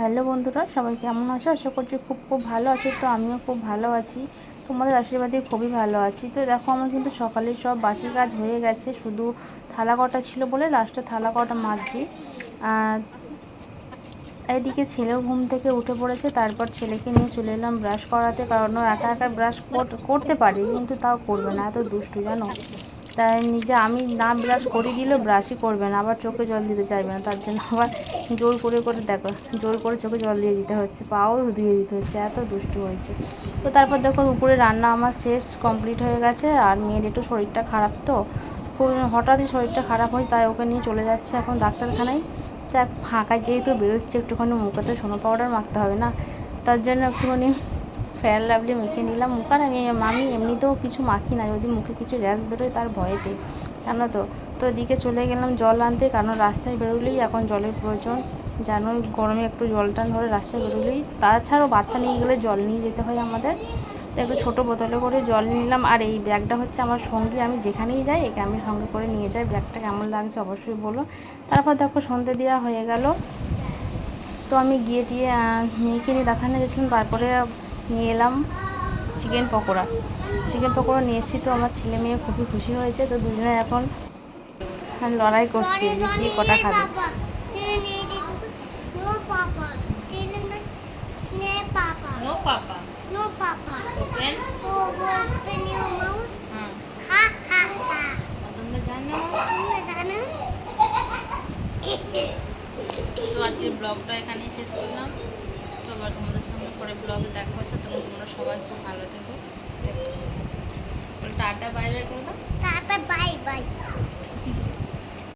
Hello বন্ধুরা, সবাই কেমন আছো? আশা করছি খুব খুব ভালো আছো। তো আমিও খুব ভালো আছি। তোমাদের আশীর্বাদে খুবই ভালো আছি। তো দেখো, আমার কিন্তু সকালে সব বাসি কাজ হয়ে গেছে। শুধু থালা কটা ছিল বলে লাস্টে থালা কটা মাজছি। এদিকে ছেলেও ঘুম থেকে উঠে পড়েছে। তারপর ছেলেকে নিয়ে চলে এলাম ব্রাশ করাতে। কারণ একা একা ব্রাশ করতে পারে কিন্তু তাও করবে না। এত দুষ্টু জানো? তাই নিজে আমি না ব্রাশ করে দিলেও ব্রাশই করবে না, আবার চোখে জল দিতে চাইবে না, তার জন্য আবার জোর করে করে দেখো, জোর করে চোখে জল দিয়ে দিতে হচ্ছে, পাও ধুয়ে দিতে হচ্ছে, এত দুষ্টু হয়েছে। তো তারপর দেখো উপরে রান্না আমার শেষ কমপ্লিট হয়ে গেছে, আর মেয়ের একটু শরীরটা খারাপ তো, খুব হঠাৎই শরীরটা খারাপ হয়, তাই ওকে নিয়ে চলে যাচ্ছে এখন ডাক্তারখানায়। যাক ফাঁকায় যেহেতু বেরোচ্ছে, একটুখানি মুখে তো সোনো পাউডার মাখতে হবে না, তার জন্য একটুখানি ফেয়ার লাভলি মেখে নিলাম। মুখ আর আমি এমনিতেও কিছু মাখি না, যদি মুখে কিছু র্যাশ বেরোয় তার ভয়েতে। জানো তো? তো এদিকে চলে গেলাম জল আনতে, কারণ রাস্তায় বেরোলেই এখন জলের প্রয়োজন। যেন গরমে একটু জল টান ধরে রাস্তায় বেরোলেই। তাছাড়াও বাচ্চা নিয়ে গেলে জল নিয়ে যেতে হয় আমাদের। তো একটু ছোটো বোতলে করে জল নিলাম। আর এই ব্যাগটা হচ্ছে আমার সঙ্গে, আমি যেখানেই যাই, একে আমি সঙ্গে করে নিয়ে যাই। ব্যাগটা কেমন লাগছে অবশ্যই বলো। তারপর দেখো সন্ধে দেওয়া হয়ে গেল। তো আমি গিয়ে দিয়ে মেয়েকে নিয়ে দেখানো গেছিলাম। তারপরে নিয়ে এলাম চিকেন পকোড়া। চিকেন পকোড়া নিয়ে এসেছি তো আমার ছেলে মেয়ে খুবই খুশি হয়েছে তো দুজনে এখন লড়াই করছি যে কি কটা খাবে। তো আজকের ব্লগটা এখানেই শেষ করলাম। তো আবার তোমাদের সঙ্গে পরে ব্লগে দেখা হচ্ছে, তখন তোমরা সবাই খুব ভালো থেকো। টাটা বাই বাই করে দাও বাই বাই